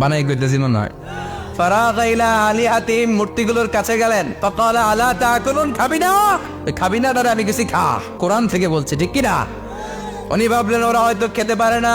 বানাই করতেছি মনে হয় ফারাগ ইলা আলিহাতিম মূর্তিগুলোর কাছে গেলেন। খাবি না খাবি না আমি কিছু খা। কোরআন থেকে বলছি, ঠিক কি না উনি ভাবলেন ওরা হয়তো খেতে পারে না।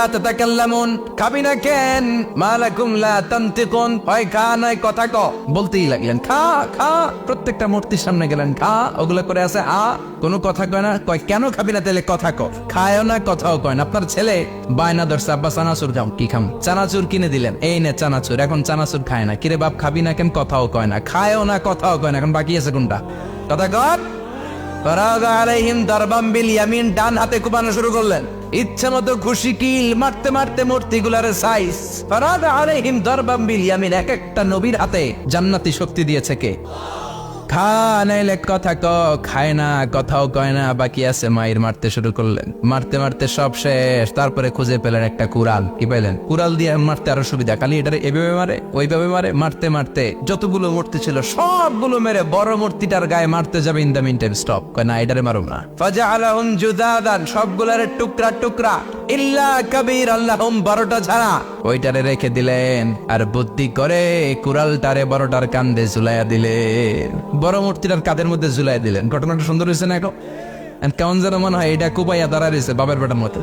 কথা কথা কথা আপনার ছেলে? বায়না ধরছে, আব্বা, চানাচুর খাম কি খাম? চানাচুর কিনে দিলেন। এই নে চানাচুর, এখন চানাচুর খায় না। কিরে বাপ, খাবি না কেন? কথাও কয় না। খায়ও না, কথাও কয় না। এখন বাকি আছে কোনটা? কথা কর। ডান হাতে শুরু করলেন। ইচ্ছে মতো কিল, মারতে মারতে সাইজ দরবাম বিল ইয়ামিন, এক একটা নবীর হাতে জান্নাতি শক্তি দিয়েছে কে? খা, নাইলে কথা ক, খায় না, কথাও কয় না, বাকি আছে মায়ের মারতে শুরু করলেন। মারতে মারতে সব শেষ। তারপরে খুঁজে পেলেন একটা কুড়াল। কি পাইলেন? কুড়াল দিয়ে মারতে আরও সুবিধা। খালি এটারে এভাবে মারে, ওইভাবে মারে, মারতে মারতে। যতগুলো মূর্তি ছিল, সবগুলো মেরে বড় মূর্তিটার গায়ে মারতে যাবে in the meantime stop কয়, না, এটারে মারুম না। ফাজা আলাহুম জুদাদান সবগুলার টুকরা টুকরা। ইল্লা কবির, আল্লাহুম বারোটা ছাড়া ওইটারে রেখে দিলেন। আর বুদ্ধি করে কুড়ালটারে বড়টার কান্দে ঝুলাইয়া দিলেন। বড় মূর্তিটার কাদের মধ্যে ঝুলাই দিলেন? ঘটনাটা সুন্দর হয়েছে না এখন? কেমন যেন মনে হয় এটা কুপাইয়া দাঁড়া রয়েছে বাবার বেটার মতো।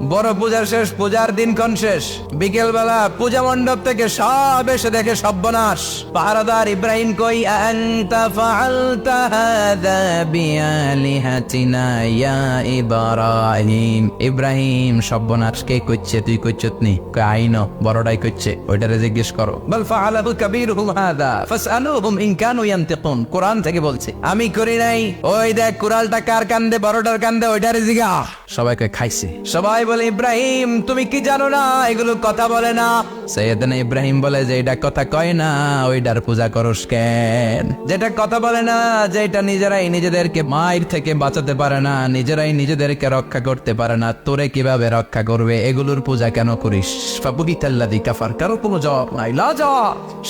বড় পূজার শেষ, পূজার দিনক্ষণ শেষ। বিকেল বেলা পূজা মণ্ডপ থেকে সব এসে দেখে সর্বনাশ। পাহারাদার ইব্রাহিম কই, আনতা ফাআলতা হাদা বিআলিহাতিনা ইয়া ইব্রাহিম? ইব্রাহিম, সর্বনাশ, কে কইছে তুই কইছত নি কই আইনো বড়টাই কইছে ওইটারে জিজ্ঞেস করো। বল, ফাআলাহু কাবীরুহুম হাদা ফাসআলুহুম ইন কানু ইয়ানতিকুন। কোরআন থেকে বলছে, আমি করি নাই। ওই দেখ কুরালটা কার কান্দে, বড়টার কান্দে, ওইটারে জিগা। সবাই কই খাইছে। সবাই বলে, ইব্রাহিম, তুমি কি জানো না? এগুলো কথা বলে না। সৈয়দনা ইব্রাহিম বলে যে এটা কথা কয় না, ওইটার পূজা করস কেন? যেটা কথা বলে না যেটা নিজেরাই নিজেদেরকে মায়ের থেকে বাঁচাতে পারে না, নিজেরাই নিজেদেরকে রক্ষা করতে পারে না, তোরে কীভাবে রক্ষা করবে? এগুলোর পূজা কেন করিস? ফাবুগিতাল্লাদি কাফার, কারও কোনো জবাব নাই। লাজা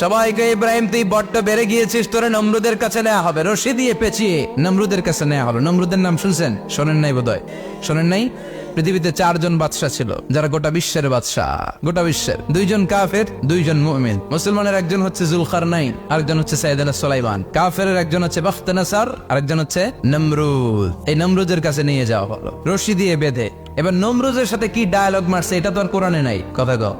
সবাইকে, ইব্রাহিম, তুই বড্ড বেড়ে গিয়েছিস, তোরে নমরুদের কাছে নেওয়া হবে, রশি দিয়ে পেঁচিয়ে। নমরুদের কাছে নেওয়া হলো নমরুদের নাম শুনছেন? শোনেন নাই বোধহয়? শোনেন নাই? পৃথিবীতে চারজন বাদশাহ ছিল, যারা গোটা বিশ্বের বাদশাহ। গোটা বিশ্বের। দুইজন কাফের, দুইজন মুমিন। মুসলমানের একজন হচ্ছে জুলখার নাইন আরেকজন হচ্ছে সাইদানা সোলাইমান। কাফের একজন হচ্ছে বাখতানাসার, আরেকজন হচ্ছে নমরুদ। এই নমরুদের কাছে নিয়ে যাওয়া হলো। রশি দিয়ে বেঁধে এবার নমরুজের সাথে কি ডায়ালগ মারছে, এটা তো আর কোরআনে নাই। কথা গো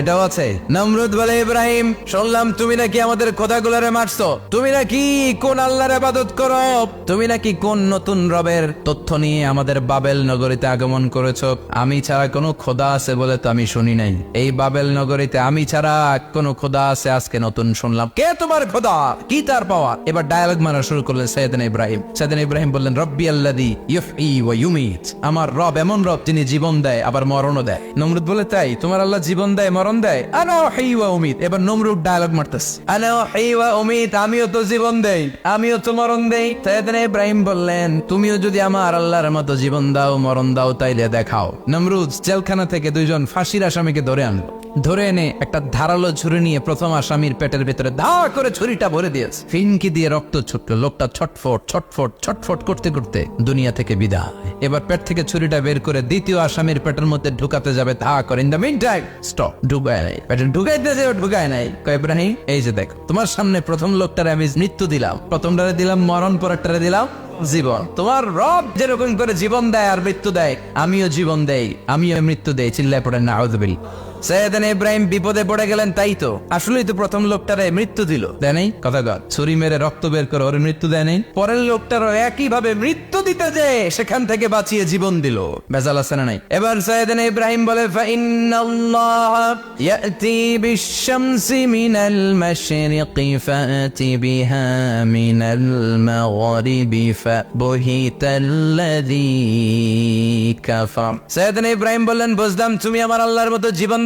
এটাও আছে। নমরুদ বলে, ইব্রাহিম, শুনলাম তুমি নাকি আমাদের খোদাগুলারে মারছো। তুমি নাকি কোন আল্লাহর আবাদত করো? তুমি নাকি কোন নতুন রবের তথ্য নিয়ে আমাদের বাবেল নগরীতে আগমন করেছ? আমি ছাড়া কোনো খোদা আছে বলে তো আমি শুনি নাই। এই বাবেল নগরীতে আমি ছাড়া কোনো খোদা আছে আজকে নতুন শুনলাম। কে তোমার খোদা? কি তার পাওয়া? এবার ডায়ালগ মারা শুরু করলেন সৈয়দিন ইব্রাহিম। সৈয়দিন ইব্রাহিম বললেন, রব্বি আল্লাদি ইউফই ওয়া ইউমিত। আমার রব এমন রব তিনি জীবন দেয়, আবার মরণও দেয়। নমরুদ বলে, তাই, তোমার আল্লাহ জীবন দেয়, মরণ দেয়? আনা হেইওয়া ওয়া এবার নমরুদ ডায়ালগ মারতেছে। আনা হেইওয়া ওয়া উমিত, আমিও তো জীবন দেই, আমিও তো মরণ দেই। সৈয়দিন ইব্রাহিম বললেন, তুমিও যদি আমার আল্লাহর মতো জীবন দাও, মরণ দাও, তাইলে দেখাও। নমরুদ জেলখানা থেকে দুইজন ফাঁসির আসামিকে ধরে আনলো। ধরে এনে একটা ধারালো ছুরি নিয়ে প্রথম আসামির পেটের ভেতরে দা করে ছুরিটা ভরে দিয়েছে। ফিনকি দিয়ে রক্ত ছুটলো, লোকটা ছটফট ছটফট ছটফট করতে করতে দুনিয়া থেকে বিদায়। এবার পেট থেকে ছুরিটা বের করে দ্বিতীয় আসামির পেটের মধ্যে ঢুকাতে যাবে, ধা করে। In the meantime stop ঢুকায় নাই। পেটে ঢুকাইতে যে ঢুকায় নাই। কয়, ইব্রাহিম, এই যে দেখো, তোমার সামনে প্রথম লোকটারে আমি মৃত্যু দিলাম। প্রথমটারে দিলাম মরণ, পরেরটারে দিলাম জীবন। তোমার রব যেরকম করে জীবন দেয় আর মৃত্যু দেয়, আমিও জীবন দেই, আমিও মৃত্যু দেই, চিল্লায় পড়েন না আউদবিল সৈয়দান ইব্রাহিম বিপদে পড়ে গেলেন, তাই তো। আসলেই তো প্রথম লোকটারে মৃত্যু দিল। দেয় কথা গদ ছুরি মেরে রক্ত বের করে ওর মৃত্যু দেয় পরের লোকটারও একই ভাবে মৃত্যু দিতে যে সেখান থেকে বাঁচিয়ে জীবন দিল। বেজাল আছে না নাই? এবার সৈয়দান ইব্রাহিম বলে ফাইনাল্লাহ ইয়াতি বিশ-শামসি মিনাল মাশরিকি ফাতি বিহা মিনাল মাগরিবি ফাবহিতাল্লাযী কাফার। সৈয়দনা ইব্রাহিম বললেন, বুঝলাম তুমি আমার আল্লাহর মতো জীবন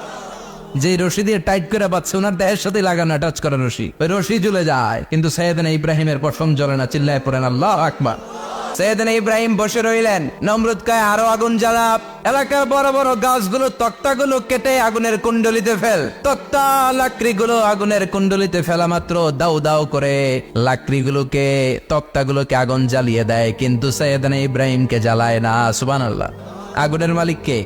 যে রশি দিয়ে টাইট করে পাচ্ছে ওনার দেহের সাথে লাগানো টাচ করা রশি। ওই রশি জ্বলে যায়। কিন্তু সৈয়দনা ইব্রাহিমের পশম জ্বলে না, চিল্লায় পড়েন, আল্লাহ আকবার। সৈয়দনা ইব্রাহিম বসে রইলেন, নমরুদ কায় আরও আগুন জ্বালা এলাকার বড় বড় গাছগুলো তক্তাগুলো কেটে আগুনের কুণ্ডলিতে ফেল। তক্তা লাকড়িগুলো আগুনের কুণ্ডলিতে ফেলা মাত্র দাউ দাউ করে। লাকড়িগুলোকে, তক্তাগুলোকে আগুন জ্বালিয়ে দেয়, কিন্তু সৈয়দনা ইব্রাহিমকে জ্বালায় না, সুবহানাল্লাহ। আগুনের মালিক কে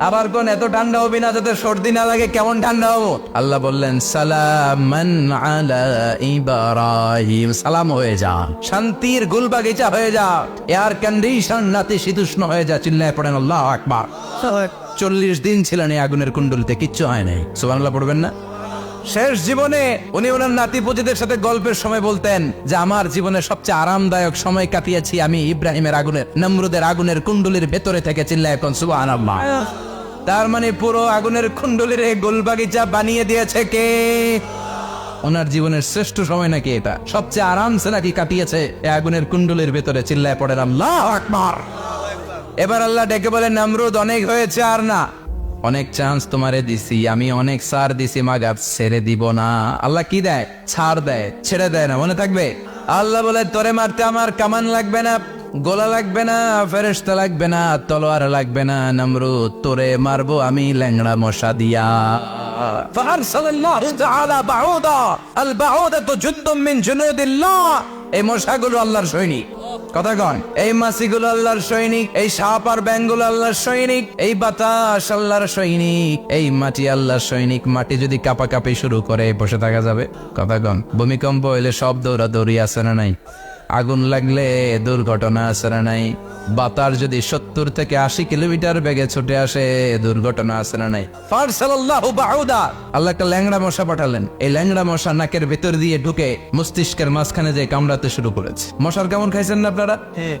আবার কোন এত ঠান্ডা হবি না যাতে সর্দি না লাগে কেমন ঠান্ডা হব? আল্লাহ বললেন সালামান আলা ইব্রাহিম। সালাম হয়ে যা শান্তির গুল বাগিচা হয়ে যা এয়ার কন্ডিশন নাতি শীতুষ্ণ হয়ে যা চিল্লায় পড়েন আল্লাহ আকবার। চল্লিশ দিন ছিলেন এই আগুনের কুণ্ডলিতে কিচ্ছু হয় নাই। সুবহানাল্লাহ পড়বেন না? শেষ জীবনে উনি ওনার নাতি পুজিদের সাথে গল্পের সময় বলতেন যে, আমার জীবনে সবচেয়ে আরামদায়ক সময় কাটিয়েছি আমি ইব্রাহিমের আগুনের নমরুদের আগুনের কুণ্ডলির ভেতরে থেকে চিল্লায় এখন, সুবহানাল্লাহ। তার মানে পুরো আগুনের কুণ্ডলির গোলবাগিচা বানিয়ে দিয়েছে কে? ওনার জীবনের শ্রেষ্ঠ সময় নাকি এটা? সবচেয়ে আরামসে নাকি কাটিয়েছে এই আগুনের কুণ্ডলির ভেতরে, চিল্লায় পড়েন আল্লাহ এবার আল্লাহ ডেকে বলে নামরুদ অনেক হয়েছে আর না। অনেক চান্স তোমারে দিছি, আমি অনেক সার দিছি, মাগাব ছেড়ে দিব না। আল্লাহ কি দেয়? ছাড় দেয়, ছেড়ে দেয় না, মনে থাকবে? আল্লাহ বলে, তোরে মারতে আমার কামান লাগবে না, গোলা লাগবে না ফেরেস্তা লাগবে না, তলোয়ার লাগবে না নামরু তোরে মারবো আমি ল্যাংড়া মশা দিয়া। এই মশাগুলো আল্লাহর সৈনিক। কথা কন। এই মাসিগুলো আল্লাহর সৈনিক, এই সাপ আর ব্যাঙ্গুল আল্লাহর সৈনিক, এই বাতাস আল্লাহর সৈনিক, এই মাটি আল্লাহর সৈনিক। মাটি যদি কাপাকাপি শুরু করে, বসে থাকা যাবে। কথা কন। ভূমিকম্প হইলে সব দৌড়াদৌড়ি আছে না নাই? আগুন লাগলে দুর্ঘটনা না নাই। বাতার যদি সত্তর থেকে আশি কিলোমিটার বেগে ছুটে আসে দুর্ঘটনা না নাই। আল্লাহ একটা ল্যাংড়া মশা পাঠালেন। এই ল্যাংড়া মশা নাকের ভেতর দিয়ে ঢুকে মস্তিষ্কের মাঝখানে যে কামড়াতে শুরু করেছে। মশার কেমন খাইছেন না আপনারা?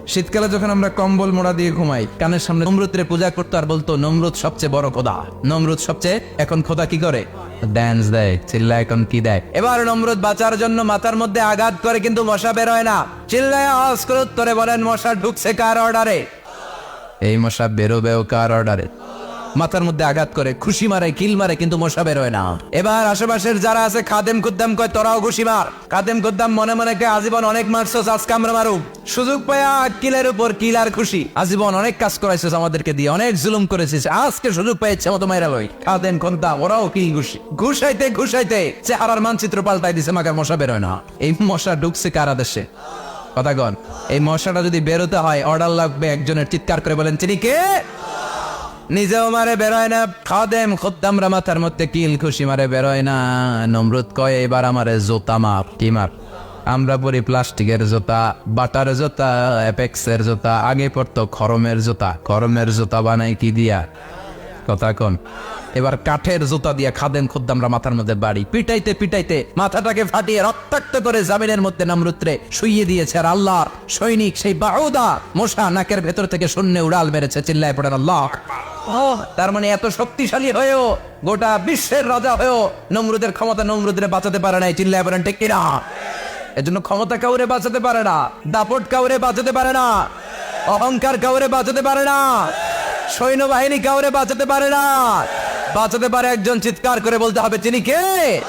শীতকালে যখন আমরা কম্বল মোড়া দিয়ে ঘুমাই কানের সামনে নমরুদের পূজা করতো আর বলতো নমরুদ সবচেয়ে বড় খোদা। নমরুদ সবচেয়ে এখন খোদা কি করে? ড্যান্স দেয় চিল্লায় এখন কি দেয় এবার নমরুদ বাঁচার জন্য মাথার মধ্যে আঘাত করে কিন্তু মশা বেরোয় না। চিল্লায় আওয়াজ করে উত্তরে বলেন, মশা ঢুকছে কার অর্ডারে এই মশা বেরোবেও কার অর্ডারে মাথার মধ্যে আঘাত করে, খুশি মারে, কিল মারে, কিন্তু মশা বেরোয় না। এবার আশেপাশের যারা আছে, খাদেম কুদ্দাম কয়, তোরাও খুশি মার। খাদেম কুদ্দাম মনে মনে কয়, আজীবন অনেক মারছস, আজকে আমরা মারুক সুযোগ পায়া কিলের উপর কিল আর খুশি। আজীবন অনেক কাজ করাইছিস আমাদেরকে দিয়ে, অনেক জুলুম করেছিস। আজকে সুযোগ পেয়েছে মতো মাইরা লই। খাদেম কুদ্দাম ওরাও কি খুশি ঘুষাইতে ঘুষাইতে। চেহারার মানচিত্র পাল্টাই দিছে, মাগার মশা বেরোয় না। এই মশা ঢুকছে কারা দেশে কথাগণ এই মশাটা যদি বেরোতে হয়, অর্ডার লাগবে একজনের, চিৎকার করে বলেন তিনি কে? নিজেও মারে বেরোয় না। খাদেম খদ্দামরা মাথার মধ্যে কিল খুশি মারে বেরোয় না। নমরুদ কয় এবার আমারে জোতা মাপ কি মাপ আমরা পরি প্লাস্টিকের জোতা, বাটার জোতা, অ্যাপেক্সের জোতা, আগে পড়তো খরমের জোতা। খরমের জোতা বানাই কি দিয়া? কথা কোন। এবার কাঠের জুতা দিয়ে খাদেন খুদ্দামরা মাথার মধ্যে বাড়ি। পিটাইতে পিটাইতে মাথাটাকে ফাটিয়ে রক্তাক্ত করে জামিনের মধ্যে নামরুত্রে শুইয়ে দিয়েছে আর আল্লাহর সৈনিক সেই বাউদা। মশা নাকের ভেতর থেকে শূন্য উড়াল মেরেছে চিল্লায় পড়েন আল্লাহ। তার মানে এত শক্তিশালী হয়েও, গোটা বিশ্বের রাজা হয়েও নমরুদের ক্ষমতা নমরুদের বাঁচাতে পারে নাই, চিল্লায় পড়েন ঠিক কিনা? এজন্য ক্ষমতা কাউরে বাঁচাতে পারে না, দাপট কাউরে বাঁচাতে পারে না, অহংকার কাউরে বাঁচাতে পারে না। সৈন্যবাহিনী কাউরে বাঁচাতে পারে না। বাঁচাতে পারে একজন চিৎকার করে বলতে হবে, তিনি কে?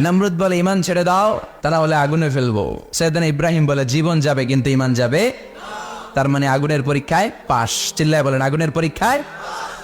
নমরুদ বলে, ইমান ছেড়ে দাও, তারা বলে আগুনে ফেলব। সেদিন ইব্রাহিম বলে, জীবন যাবে কিন্তু ইমান যাবে। তার মানে আগুনের পরীক্ষায় পাশ। চিল্লায় বলেন, আগুনের পরীক্ষায়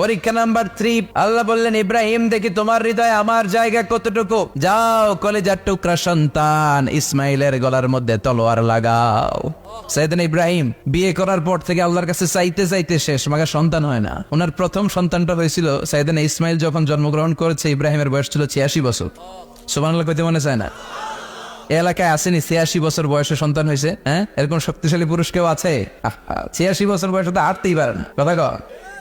পরীক্ষা নাম্বার থ্রি আল্লাহ বললেন, ইব্রাহিম, দেখি তোমার হৃদয়ে আমার জায়গা কতটুকু? যাও, কলেজার টুকরা সন্তান, ইসমাইলের গলার মধ্যে তলোয়ার লাগাও। সাইদিন ইব্রাহিম, বিয়ে করার পর থেকে আল্লাহর কাছে চাইতে চাইতে শেষ সন্তান হয় না। ওনার প্রথম সন্তানটা হয়েছিল সাইদিন ইসমাইল, যখন জন্মগ্রহণ করেছে, ইব্রাহিমের বয়স ছিল ছিয়াশি বছর। সুবহানাল্লাহ কইতে মনে চায় না? এলাকায় আসেনি, ছিয়াশি বছর বয়সে সন্তান হয়েছে হ্যাঁ? এরকম শক্তিশালী পুরুষ কেউ আছে? ছিয়াশি বছর বয়সে তো আটতেই পারে না। কথা কর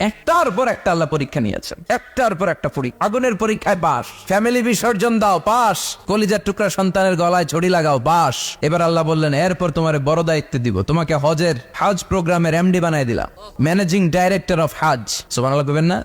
একটার পর একটা আল্লাহ পরীক্ষা নিয়েছেন। একটার পর একটা পরীক্ষা। আগুনের পরীক্ষায় বাস। ফ্যামিলি বিসর্জন দাও পাস কলিজার টুকরা সন্তানের গলায় ছড়ি লাগাও, বাস। এবার আল্লাহ বললেন, এরপর তোমার বড় দায়িত্ব দিব। তোমাকে হজের হাজ প্রোগ্রামের এমডি বানাই দিলাম। ম্যানেজিং ডাইরেক্টর অফ হাজ সোমান আল্লাহ না?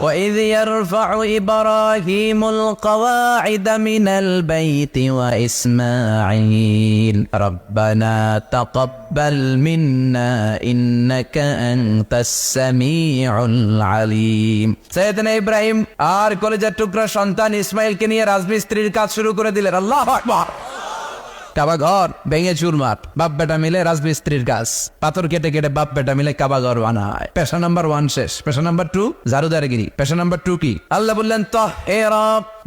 وإذ يرفع إبراهيم القواعد من البيت وإسماعيل ربنا تقبل منا إنك أنت السميع العليم سيدنا إبراهيم আর কলেজের টুকরা সন্তান ইসমাইলকে নিয়ে রাজমিস্ত্রির কাজ শুরু করে দিলেন আল্লাহ আকবার কাবা ঘর ভেঙে চুরমার, বাপ বেটা মিলে রাজমিস্ত্রির কাজ। পাথর কেটে কেটে বাপ বেটা মিলে কাবা ঘর বানায়। পেশা নাম্বার ওয়ান শেষ। পেশা নাম্বার টু, জারুদারগিরি। পেশা নাম্বার টু কি? আল্লাহ বললেন তো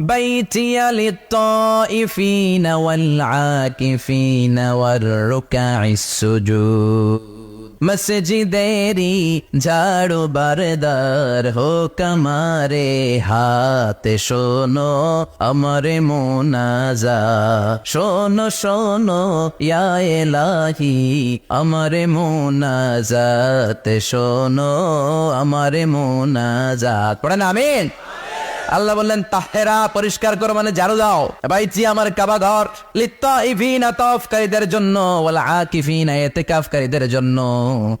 বাইতিয়া للطائفين والعاكفين والركع السجود মসজিদেরি ঝাড়ু বারদার হো কমারে হাতে। শোনো আমারে মোনাজা, শোনো শোনো, ইয়া এলাহি, আমারে মোনাজাত। শোনো আমারে মোনাজাত। পড়েন, আমিন। আল্লাহ বললেন, তাহেরা, পরিষ্কার করো মানে ঝাড়ু দাও। বাইচি আমার কাবা ঘর। লিত্তাইফিনা আতফকারীদের জন্য, ওয়াল আকিফিন ইতিকাফকারীদের জন্য,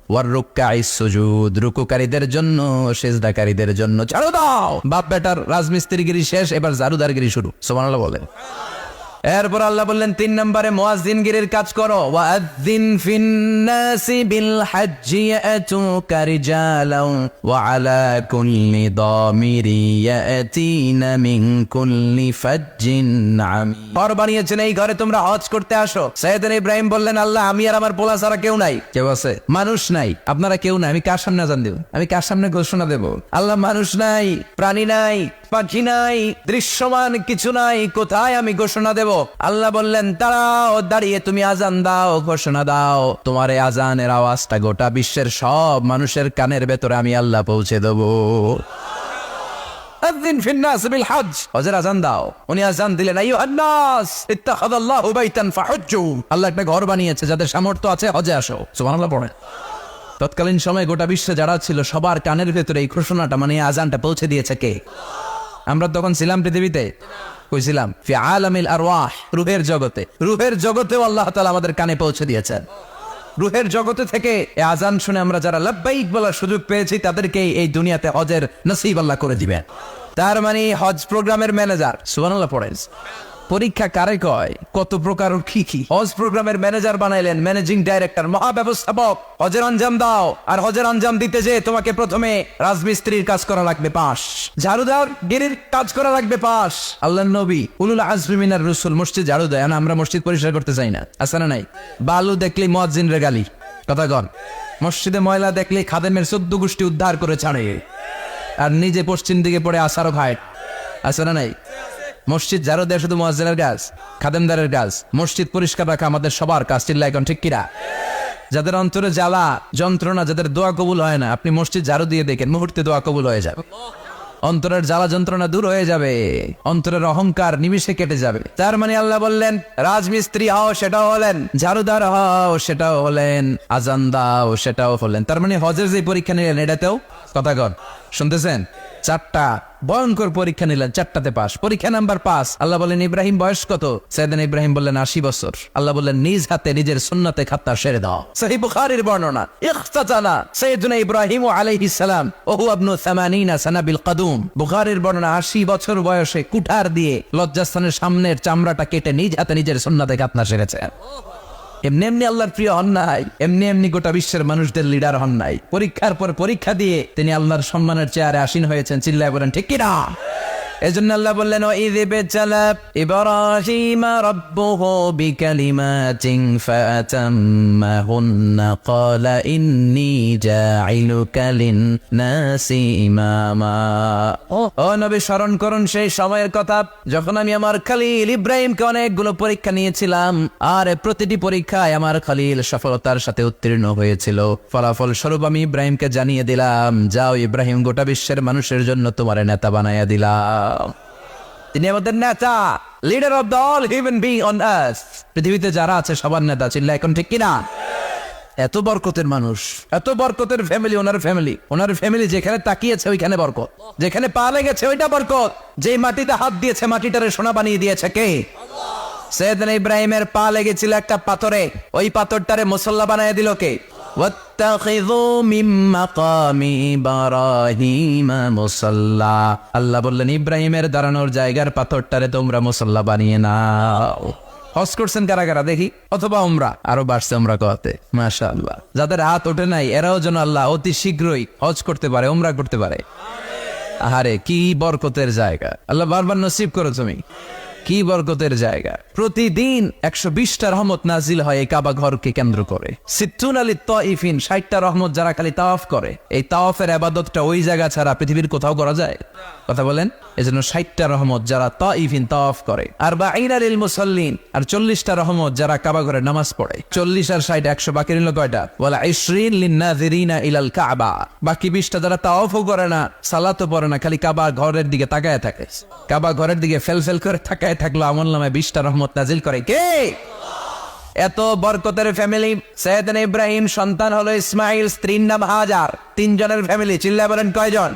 ওয়ার রুকআইস সুজুদ, রুকুকারীদের জন্য, সিজদাকারীদের জন্য। ঝাড়ু দাও। বাপ বেটার রাজমিস্ত্রিগিরি শেষ, এবার ঝাড়ুদারগিরি শুরু। সুবহানাল্লাহ বলেন। এরপর আল্লাহ বললেন তিন নম্বরে মুয়াজ্জিনগিরির কাজ করো। ফিন্নাসি বিল হাজ্জি ইয়াতুকা রিজালান ওয়া আলা কুল্লি দামিরি ইয়াতিনা মিন কুল্লি ফাজ্জিন আমিন। ঘর বানিয়েছেন এই ঘরে তোমরা হজ করতে আসো। সাইয়েদনা ইব্রাহিম বললেন আল্লাহ আমি আর আমার পোলা ছাড়া কেউ নাই। কেউ আছে? মানুষ নাই। আপনারা কেউ নাই আমি কার সামনে আজান দেব? আমি কার সামনে ঘোষণা দেব? আল্লাহ মানুষ নাই প্রাণী নাই পাখি নাই দৃশ্যমান কিছু নাই কোথায় আমি ঘোষণা দেব? আল্লাহ বললেন তারাও দাঁড়িয়ে তুমি আজান দাও, ঘোষণা দাও। তোমার এই আজানের আওয়াজটা গোটা বিশ্বের সব মানুষের কানের ভেতরে আমি আল্লাহ পৌঁছে দেবো। তৎকালীন সময়ে গোটা বিশ্বে যারা ছিল, সবার কানের ভেতরে এই ঘোষণাটা মানে আজানটা পৌঁছে দিয়েছে কে? আমরা তখন ছিলাম পৃথিবীতে। কইছিলাম, ফি আলামিল আরওয়াহ রুহের জগতে। রুহের জগতেও আল্লাহ তাআলা আমাদের কানে পৌঁছে দিয়েছেন। রুহের জগতে থেকে এই আজান শুনে আমরা যারা লাব্বাইক বলার সুযোগ পেয়েছি তাদেরকে এই দুনিয়াতে হজের নসিব আল্লাহ করে দিবেন। তার মানে হজ প্রোগ্রামের ম্যানেজার, সুবহানাল্লাহ পড়েন। পরীক্ষা কারে কয়? কত প্রকার কি কি? হজ প্রোগ্রামের ম্যানেজার বানাইলেন, ম্যানেজিং ডাইরেক্টর মহা ব্যবস্থাপক হজের আঞ্জাম দাও, আর হজের আঞ্জাম দিতে যে তোমাকে প্রথমে রাজমিস্ত্রির কাজ করা লাগবে পাশ। ঝাড়ুদার গিরির কাজ করা লাগবে পাশ। আল্লাহ নবী, উলুল আজমিনার রসুল মসজিদ ঝাড়ু দেয়, না, আমরা মসজিদ পরিষ্কার করতে চাই না। আছে না নাই? বালু দেখলি মজ্জিন রে গালি। কথা কন। মসজিদে ময়লা দেখলে খাদেমের চোদ্দ গোষ্ঠী উদ্ধার করে ছাড়ে। আর নিজে পশ্চিম দিকে পড়ে আসারও খায় আছে না নাই? মসজিদ যারো দেয় শুধু মহাজেনের কাজ, খাদেমদারের কাজ। মসজিদ পরিষ্কার রাখা আমাদের সবার কাজ, চিল্লা এখন ঠিক কিরা যাদের অন্তরে জ্বালা, যন্ত্রণা, যাদের দোয়া কবুল হয় না, আপনি মসজিদ জারো দিয়ে দেখেন, মুহূর্তে দোয়া কবুল হয়ে যাবে। অন্তরের জ্বালা, যন্ত্রণা দূর হয়ে যাবে। অন্তরের অহংকার নিমিষে কেটে যাবে। তার মানে আল্লাহ বললেন, রাজমিস্ত্রি হও, সেটাও হলেন। ঝাড়ুদার হও, সেটাও হলেন। আজান দাও, সেটাও হলেন। তার মানে হজের যে পরীক্ষা নিলেন, এটাতেও কথা কন। শুনতেছেন? চারটা ভয়ঙ্কর পরীক্ষা নিলেন, চারটাতে পাস। পরীক্ষা নাম্বার পাস আল্লাহ বলেন, ইব্রাহিম, বয়স কত? সেদিন ইব্রাহিম বললেন, আশি বছর। আল্লাহ বললেন, নিজ হাতে নিজের সুন্নতে খাত্তা সেরে দাও। সহি বুখারীর বর্ণনা, ইখতাতানা সাইয়েদুনা ইব্রাহিম আলাইহিস সালাম, ওহু আবনু 80 সানা বিল কাদুম। বুখারীর বর্ণনা, আশি বছর বয়সে কুঠার দিয়ে লজ্জাস্থানের সামনের চামড়াটা কেটে নিজ হাতে নিজের সুন্নতে খাত্তা সেরেছেন এমনি এমনি আল্লাহর প্রিয় হন নাই, এমনি এমনি গোটা বিশ্বের মানুষদের লিডার হন নাই। পরীক্ষার পর পরীক্ষা দিয়ে তিনি আল্লাহর সম্মানের চেয়ারে আসীন হয়েছেন, চিল্লায় বলেন, ঠিক কিনা এজন্য আল্লাহ বললেন বেচালা বিকালিমাতিন ফাতাম্মাহুন্না, ক্বালা ইন্নী জাইলুকা ইমামা। ও নবী, স্মরণ করুন সেই সময়ের কথা, যখন আমি আমার খলিল ইব্রাহিমকে অনেকগুলো পরীক্ষা নিয়েছিলাম, আর প্রতিটি পরীক্ষায় আমার খলিল সফলতার সাথে উত্তীর্ণ হয়েছিল। ফলাফল স্বরূপ আমি ইব্রাহিমকে জানিয়ে দিলাম, যাও ইব্রাহিম, গোটা বিশ্বের মানুষের জন্য তোমার নেতা বানাইয়া দিলাম। তিনি আমাদের নেতা leader of the all human being on earth পৃথিবীতে যারা আছে, সবার নেতা চিল্লা এখন ঠিক কিনা? এত বরকতের মানুষ, এত বরকতের ফ্যামিলি ওনার ফ্যামিলি ওনার ফ্যামিলি যেখানে তাকিয়েছে, ওইখানে বরকত। যেখানে পা লেগেছে, ওইটা বরকত। যেই মাটিতে হাত দিয়েছে, মাটিটারে সোনা বানিয়ে দিয়েছে কে? সৈয়দন ইব্রাহিমের পা লেগেছিল একটা পাথরে। ওই পাথরটারে মুসল্লা বানায় দিল কে? আল্লাহ বললেন, ইব্রাহিমের দাঁড়ানোর জায়গার পাথরটারে তোমরা মুসল্লা বানিয়ে নাও। হজ করছেন কারা কারা? দেখি। অথবা আমরা আরও বাড়ছে আমরা কতে মাসা আল্লাহ যাদের হাত ওঠে নাই, এরাও যেন আল্লাহ অতি শীঘ্রই হজ করতে পারে ওমরা করতে পারে। আহারে, কি বরকতের জায়গা। আল্লাহ বারবার নসিব করো তুমি। কি বরকতের জায়গা। প্রতিদিন একশো বিশটা রহমত নাজিল হয় এই কাবা ঘরকে কেন্দ্র করে। সিদ্ধুন আলী তইফিন ষাটটা রহমত যারা খালি তাওয়াফ করে। এই তাওয়াফের আবাদতটা ওই জায়গা ছাড়া পৃথিবীর কোথাও করা যায়? কথা বলেন। এজন্য ষাটটা রহমত যারা তইফিন তাওয়াফ করে। আর বা আইনালিল মুসল্লিন, আর চল্লিশটা রহমত যারা কাবা ঘরে নামাজ পড়ে। চল্লিশ আর ষাট একশো, বাকি রইল কয়টা? বলে ইশরিন লিন্নাযিরিনা ইলাল কাবা। বাকি বিশটা যারা তাওয়াফও করে না, সালাতও পড়ে না, খালি কাবা ঘরের দিকে তাকায় থাকে। কাবা ঘরের দিকে ফেল ফেল করে তাকায় থাকল, আমল নামে বিশটা রহমত নাজিল করে। কে? এত বরকতের ফ্যামিলি সৈয়দন ইব্রাহিম, সন্তান হলো ইসমাইল, স্ত্রীর নাম হাজার। তিনজনের ফ্যামিলি চিল্লা বলেন কয়জন?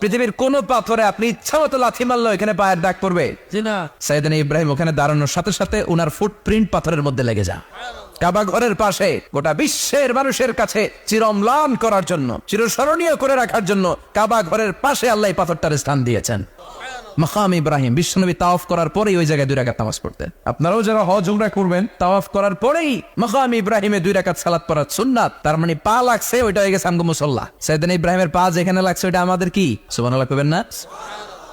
পৃথিবীর কোন পাথরে আপনি ইচ্ছা মতো লাথি মারলো এখানে পায়ের ডাক পড়বে। সাইদান ইব্রাহিম ওখানে দাঁড়ানোর সাথে সাথে উনার ফুটপ্রিন্ট পাথরের মধ্যে লেগে যা কাবা ঘরের পাশে গোটা বিশ্বের মানুষের কাছে চিরম্লান করার জন্য চিরস্মরণীয় করে রাখার জন্য কাবা ঘরের পাশে আল্লাহ পাথরটার স্থান দিয়েছেন। মাকাম ইব্রাহিম, বিশ্বনবী তাওয়াফ করার পরেই ওই জায়গায় দুই রাকাত নামাজ পড়তেন। আপনারাও যারা হজ, উমরা করবেন, তাওয়াফ করার পরেই মাকাম ইব্রাহিমে দুই রাকাত সালাত পড়ার সুন্নাত। তার মানে পা লাগছে, ওইটা হয়ে গেছে আমগো মুসল্লা। সাইদান ইব্রাহিমের পা যেখানে লাগছে, ওইটা আমাদের কি? সুবহানাল্লাহ কইবেন না?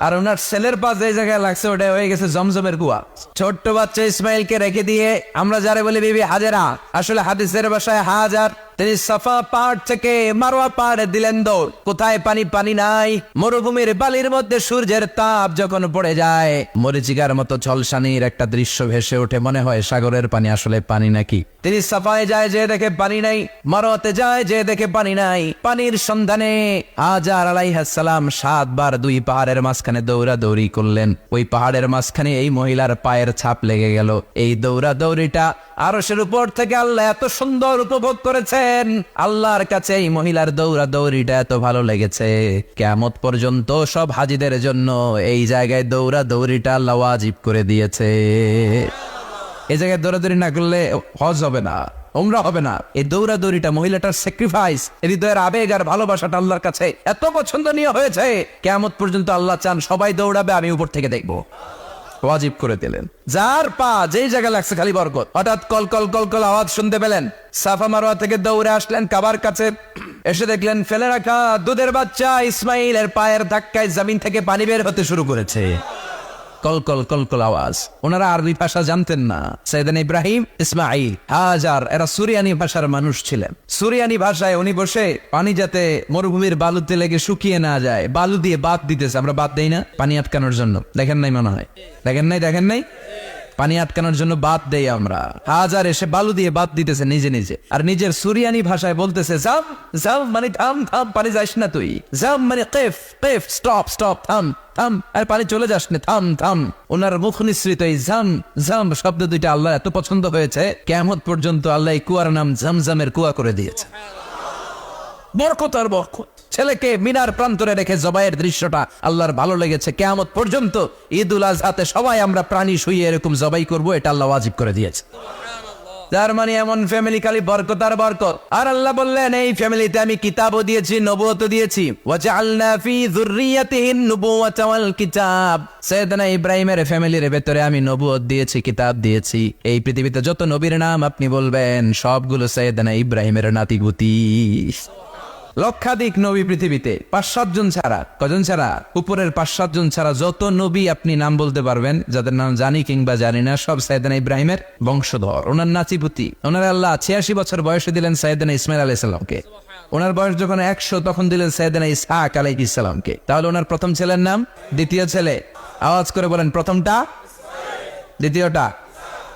আর ওনার ছেলের পা যে জায়গায় লাগছে ওটা হয়ে গেছে জমজমের কুয়া ছোট্ট বাচ্চা ইসমাইলকে রেখে দিয়ে আমরা যারা বলি, বিবি হাজেরা, আসলে হাদিসের বাসায় হাজার তিনি সাফা পাহাড় থেকে মারোয়া পাহাড়ে দিলেন দৌড়। কোথায় পানি? পানি নাই। মরুভূমির বালির মধ্যে সূর্যের তাপ যখন পড়ে যায়, মরিচিকার মতো ঝলসানির একটা দৃশ্য ভেসে ওঠে। মনে হয় সাগরের পানি আসলে পানি নাকি? তিনি সাফায় যায় যে দেখে পানি নাই। মারোয়াতে যায় যে দেখে পানি নাই। পানির সন্ধানে হাজার আলাইহাসালাম সাতবার দুই পাহাড়ের মাঝখানে দৌড়া দৌড়ি করলেন। ওই পাহাড়ের মাঝখানে এই মহিলার পায়ের ছাপ লেগে গেল। এই দৌড়া দৌড়িটা আরশের উপর থেকে আল্লাহ এত সুন্দর উপভোগ করেছেন আল্লাহর কাছে এই মহিলার দৌড়া দৌড়িটা এত ভালো লেগেছে। কেমত পর্যন্ত সব হাজিদের জন্য এই জায়গায় দৌড়া দৌড়িটা আল্লাহ ওয়াজিব করে দিয়েছে। এই জায়গায় দৌড়াদৌড়ি না করলে হজ হবে না ওমরা হবে না। এই দৌড়াদৌড়িটা মহিলাটার স্যাক্রিফাইস হৃদয়ের আবেগ আর ভালোবাসাটা আল্লাহর কাছে এত পছন্দনীয় হয়েছে। কেমত পর্যন্ত আল্লাহ চান সবাই দৌড়াবে, আমি উপর থেকে দেখব। ওয়াজিব করে দিলেন। যার পা যেই জায়গায় লাগছে খালি বরকত। হঠাৎ কল কল কল কল আওয়াজ শুনতে পেলেন। সাফা মারোয়া থেকে দৌড়ে আসলেন কাবার কাছে। এসে দেখলেন ফেলে রাখা দুধের বাচ্চা ইসমাইলের পায়ের ধাক্কায় জমিন থেকে পানি বের হতে শুরু করেছে। কলকল কল আওয়াজ। ওনারা আরবি ভাষা জানতেন না। সৈদান ইব্রাহিম ইসমাইল হাজার, এরা সুরিয়ানি ভাষার মানুষ ছিলেন। সুরিয়ানি ভাষায় উনি বসে পানি যাতে মরুভূমির বালুতে লেগে শুকিয়ে না যায়, বালু দিয়ে বাদ দিতেছে। আমরা বাদ দেই না, পানি আটকানোর জন্য। দেখেন নাই মনে হয়? দেখেন নাই দেখেন নাই? পানি আটকানোর জন্য বাদ দেই আমরা। হাজার এসে বালু দিয়ে বাদ দিতেছে নিজে নিজে। আর নিজের সুরিয়ানি ভাষায় বলতেছে, জাম জাম মানে থাম থাম, পানি যাস না তুই। জাম মানে কেফ কেফ, স্টপ স্টপ, থাম থাম, আর পানি চলে যাস না, থাম থাম। ওনার মুখ নিঃসৃত এই জাম জাম শব্দ দুইটা আল্লাহ এত পছন্দ হয়েছে কেমত পর্যন্ত আল্লাহ এই কুয়ার নাম জামজামের কুয়া করে দিয়েছে। বরকত আর বরকত। ছেলেকে মিনার প্রান্তরে রেখে জবাইয়ের দৃশ্যটা আল্লাহর ভালো লেগেছে। কেয়ামত পর্যন্ত ঈদ উল আজহাতে সবাই আমরা প্রাণী শুয়ে এরকম জবাই করব, এটা আল্লাহ ওয়াজিব করে দিয়েছে। তার মানে এমন ফ্যামিলি খালি বরকত আর বরকত। আর আল্লাহ বললেন, এই ফ্যামিলিতে আমি কিতাবও দিয়েছি, নবুয়তও দিয়েছি। ইব্রাহিমের ফ্যামিলির ভেতরে আমি নবুয়ত দিয়েছি, কিতাব দিয়েছি। এই পৃথিবীতে যত নবীর নাম আপনি বলবেন, সবগুলো সাইয়েদনা ইব্রাহিমের নাতিগুতি লক্ষাধিক নবী পৃথিবীতে পাঁচ সাতজন ছাড়া, কজন ছাড়া? উপরের পাঁচ সাতজন ছাড়া যত নবী আপনি নাম বলতে পারবেন, যাদের নাম জানি কিংবা জানি না, সব সাইদানা ইব্রাহিমের বংশধর। ওনার নাচিপুতি ওনার আল্লাহ ছিয়াশি বছর বয়সে দিলেন সাইদানা ইসমাইল আলাহ ইসলামকে ওনার বয়স যখন একশো, তখন দিলেন সাইদানা ইসহাক আলাই ইসলামকে তাহলে ওনার প্রথম ছেলের নাম? দ্বিতীয় ছেলে? আওয়াজ করে বলেন, প্রথমটা? দ্বিতীয়টা?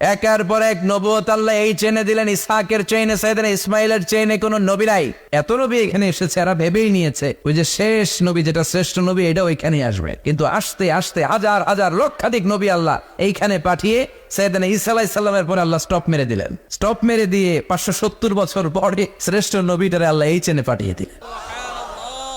একের পর এক নবুয়ত আল্লাহ এই চেনে দিলেন, ইসহাকের চেইনে সাইদেন ইসমাইলের চেইনে কোন নবী নাই। এত নবী এখানে এসেছে, এরা ভেবেই নিয়েছে, ওই যে শেষ নবী, যেটা শ্রেষ্ঠ নবী, এটা ওইখানে আসবে। কিন্তু আসতে আসতে হাজার হাজার, লক্ষাধিক নবী আল্লাহ এইখানে পাঠিয়ে সৈয়দানা ঈসা আলাইহিস সালামের পরে আল্লাহ স্টপ মেরে দিলেন। স্টপ মেরে দিয়ে পাঁচশো সত্তর বছর পরে শ্রেষ্ঠ নবীটারে আল্লাহ এই চেনে পাঠিয়ে দিলেন।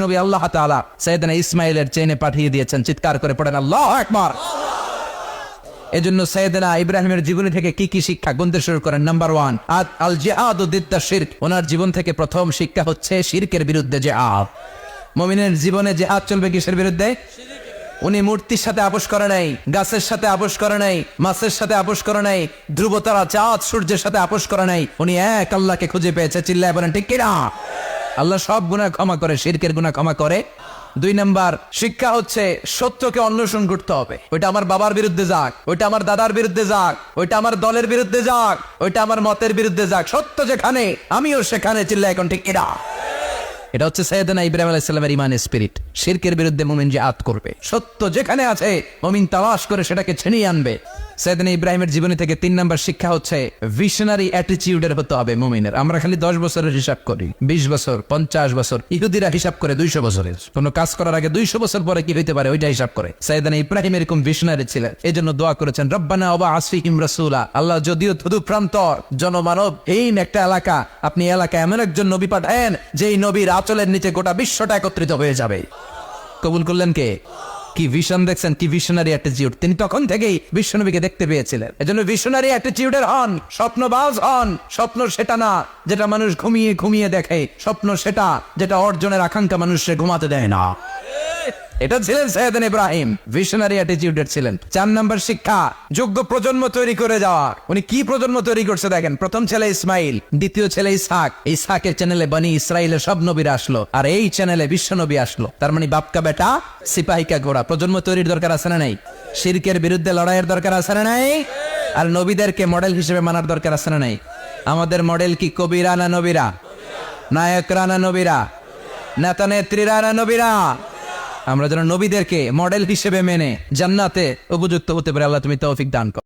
নবী আল্লাহ তাআলা সৈয়দনা ইসমাইলের চেনে পাঠিয়ে দিয়েছেন। চিৎকার করে পড়েন, আল্লাহ একবার এজন্য সৈয়দনা ইব্রাহিমের জীবনী থেকে কি কি শিক্ষা? গুনতে শুরু করেন। নাম্বার ওয়ান আদ আল জিহাদ দিদ্দা শিরক। ওনার জীবন থেকে প্রথম শিক্ষা হচ্ছে শিরকের বিরুদ্ধে জিহাদ। মমিনের জীবনে যে জিহাদ চলবে কিসের বিরুদ্ধে? উনি মূর্তির সাথে আপোষ করে নাই, গাছের সাথে আপোষ করে নাই, মাছের সাথে আপোষ করে নাই, ধ্রুবতারা চাঁদ সূর্যের সাথে আপোষ করে নাই। উনি এক আল্লাহকে খুঁজে পেয়েছে। চিল্লায় বলেন, ঠিক কিনা? আল্লাহ সব গুনাহ ক্ষমা করে, শিরকের গুনাহ ক্ষমা করে। দুই নাম্বার, শিক্ষা হচ্ছে সত্যকে অন্বেষণ করতে হবে। ওইটা আমার বাবার বিরুদ্ধে যাক, ওইটা আমার দাদার বিরুদ্ধে যাক, ওইটা আমার দলের বিরুদ্ধে যাক, ওইটা আমার মতের বিরুদ্ধে যাক। সত্য যেখানে, আমিও সেখানে চিল্লা এখন ঠিক এরা। এটা হচ্ছে সৈয়দনা ইব্রাহিম আলাইসাল্লামের ইমান স্পিরিট শিরকের বিরুদ্ধে মুমিন যে আত করবে। সত্য যেখানে আছে, মুমিন তালাশ করে সেটাকে ছিনিয়ে আনবে। সৈয়দনা ইব্রাহিমের জীবনী থেকে তিন নম্বর শিক্ষা হচ্ছে, ভিশনারি অ্যাটিটিউডের হতে হবে মুমিনের। আমরা খালি দশ বছরের হিসাব করি, বিশ বছর, পঞ্চাশ বছর, ইহুদিরা হিসাব করে দুইশো বছরের। কোন কাজ করার আগে দুইশো বছর পরে কি হইতে পারে? ওইটা হিসাব করে। সৈয়দনা ইব্রাহিম এরকম ভিশনারি ছিলেন এই জন্য দোয়া করেছেন, রব্বানা অবা আসফিহিম রাসূলা। আল্লাহ যদিও থুদু প্রান্তর, জনমানব এইন একটা এলাকা। আপনি এলাকায় এমন একজন নবী পাঠায়েন, যেই নবীর আচলের নিচে গোটা বিশ্বটা একত্রিত হয়ে যাবে। কবুল করলেন কে? কি ভিশন দেখছেন? কি ভিশনারি অ্যাটিটিউড তিনি তখন থেকেই বিশ্বনবীকে দেখতে পেয়েছিলেন। এজন্য ভিশনারি অ্যাটিটিউডের হন, স্বপ্নবাজ হন, স্বপ্ন সেটা না, যেটা মানুষ ঘুমিয়ে ঘুমিয়ে দেখে। স্বপ্ন সেটা, যেটা অর্জনের আকাঙ্ক্ষা মানুষের ঘুমাতে দেয় না। এটা ছিলেন সৈয়দান ইব্রাহিম ভিশনারি অ্যাটিটিউডের ছিলেন। চার নম্বর শিক্ষা, যোগ্য প্রজন্ম তৈরি করে যাওয়া উনি কি প্রজন্ম তৈরি করছে দেখেন, প্রথম ছেলে ইসমাইল, দ্বিতীয় ছেলে ইসহাক। ইসহাকের চ্যানেলে বানি ইসরায়েলের সব নবীরা আসলো, আর এই চ্যানেলে বিশ্ব নবী আসলো। তার মানে বাপকা বেটা, সিপাহিকা ঘোড়া। প্রজন্ম তৈরির দরকার আছে না নাই? শিরকের বিরুদ্ধে লড়াইয়ের দরকার আছে না নাই? আর নবীদেরকে মডেল হিসেবে মানার দরকার আছে না নাই? আমাদের মডেল কি কবিরা না নবীরা? নায়করা না নবীরা? নেতা নেত্রীরা না নবীরা? আমরা যেন নবীদেরকে মডেল হিসেবে মেনে জান্নাতে উপযুক্ত হতে পারে। আল্লাহ তুমি তৌফিক দান কর।